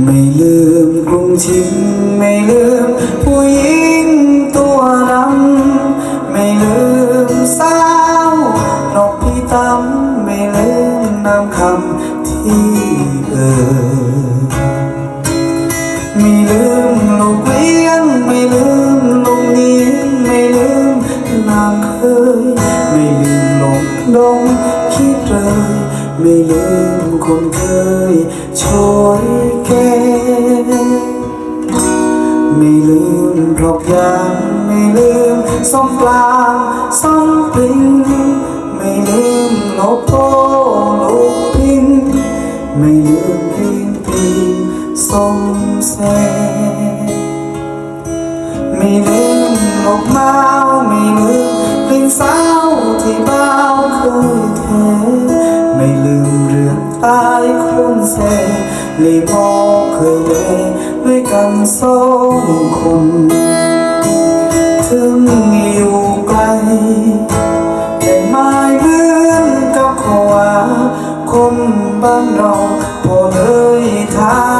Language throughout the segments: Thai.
ไม่ลืมกรุงชิงไม่ลืมผู้หญิงตัวดำไม่ลืมสาวนกพี่ตำไม่ลืมน้ำคำที่เอ่ยไม่ลืมลูกเลี้ยงไม่ลืมลูกเลี้ไม่ลืมนางเคยไม่ลืมหลงดงคิดเลย ไม่ลืมคนเคยช่วยแกไม่ลืมเพรอกยางไม่ลืมส้มปลางส้มปริงไม่ลืมโลโก้ลูกพินไม่ลืมปีนปีนส้มแสไม่ลืมลกไม้ไม่ลืมกลิ่นสาวที่ เซลีมอเคยเลยด้วยกันสองคนถึงอยู่ไกลแต่ไม่เหมือนกับขวาคนบ้านเราพอเลยทา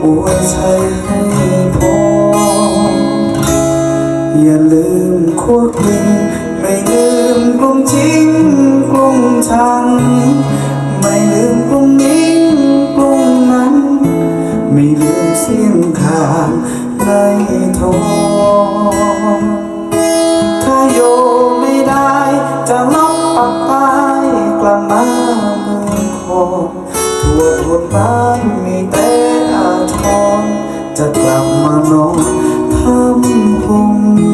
คนอวยชัยให้พอ อย่าลืมโคตรวินไม่ลืมกรุงจริงกรุงชัง ไม่ลืมกรุงนี้กรุงนั้น ไม่ลืมเสียงขานในทองถ้าโยม กลับมานอนทำหง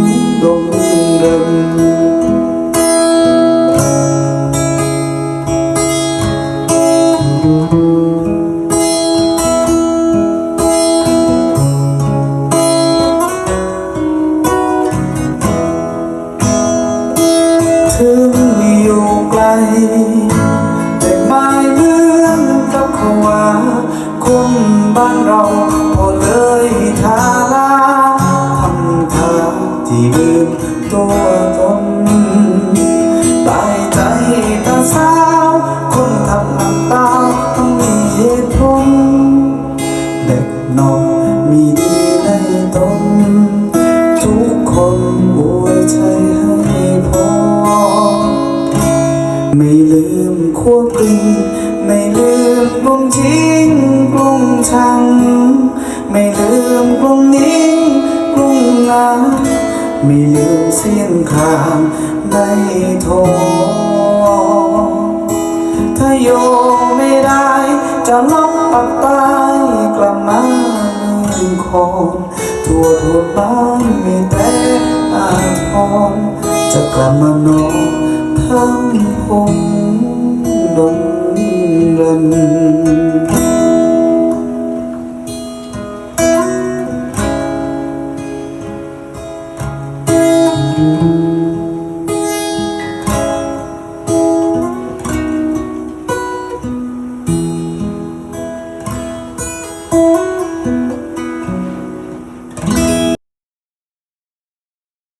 มขั้วกลิ้งไม่ลืมกรุงจริงกรุงชัง ไม่ลืมกรุงนิ่งกรุงงาไม่ลืมเสียงขานในทองถ้าโยไม่ได้จะลบปักใต้กลับมาเมืองคอนทั่วทั่วบ้านมีแต่อาทรจะกลับมานอนทั้งหง 动人。